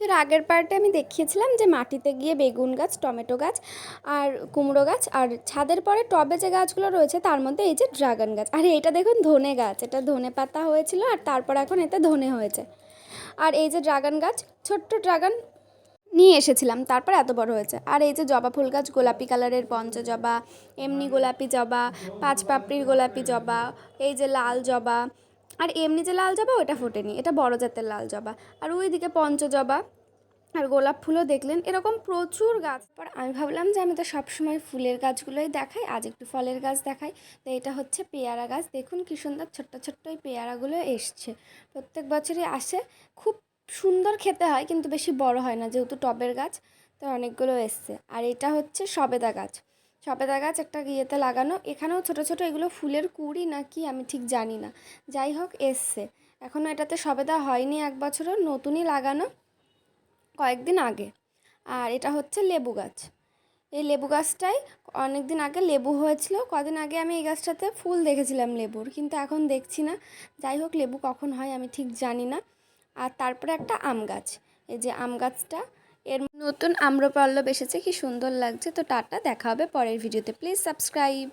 তো এর আগের পার্টে আমি দেখিয়েছিলাম যে মাটিতে গিয়ে বেগুন গাছ, টমেটো গাছ আর কুমড়ো গাছ আর ছাদের পরে টবে যে গাছগুলো রয়েছে তার মধ্যে এই যে ড্রাগন গাছ। আর, এটা দেখুন ধনে গাছ, এটা ধনে পাতা হয়েছিল আর তারপর এখন এতে ধনে হয়েছে। আর এই যে ড্রাগন গাছ, ছোট্ট ড্রাগন নিয়ে এসেছিলাম, তারপর এত বড় হয়েছে। আর এই যে জবা ফুল গাছ, গোলাপি কালারের পঞ্চ জবা, এমনি গোলাপি জবা, পাঁচ পাপড়ির গোলাপি জবা, এই যে লাল জবা আর এমনি যে লাল জবা, ওটা ফোটেনি। এটা বড় জাতের লাল জবা। আর ওইদিকে পঞ্চ জবা আর গোলাপ ফুলও দেখলেন। এরকম প্রচুর গাছ। পর আমি ভাবলাম যে আমি তো সবসময় ফুলের গাছগুলোই দেখাই, আজ একটু ফলের গাছ দেখাই। তো এটা হচ্ছে পেয়ারা গাছ। দেখুন কি সুন্দর ছোট্ট ছোট্ট এই পেয়ারাগুলো এসছে। প্রত্যেক বছরই আসে। খুব সুন্দর খেতে হয়, কিন্তু বেশি বড় হয় না, যেহেতু টবের গাছ, তো অনেকগুলো এসছে। আর এটা হচ্ছে সবেদা গাছ। সবেদা গাছ একটা ইয়েতে লাগানো। এখানেও ছোট ছোট এগুলো ফুলের কুড়ি নাকি আমি ঠিক জানি না। যাই হোক, এসছে। এখনও এটাতে সবেদা হয়নি এক বছরও, নতুনই লাগানো কয়েকদিন আগে। আর এটা হচ্ছে লেবু গাছ। এই লেবু গাছটাই অনেক দিন আগে লেবু হয়েছিল। কদিন আগে আমি এই গাছটাতে ফুল দেখেছিলাম লেবুর, কিন্তু এখন দেখছি না। যাই হোক, লেবু কখন হয় আমি ঠিক জানি না। আর তারপরে একটা আম গাছ। এই যে আম গাছটা এর নতুন আম্রপল্লব এসেছে, কি সুন্দর লাগছে। তো টাটা, দেখা হবে পরের ভিডিওতে। Please subscribe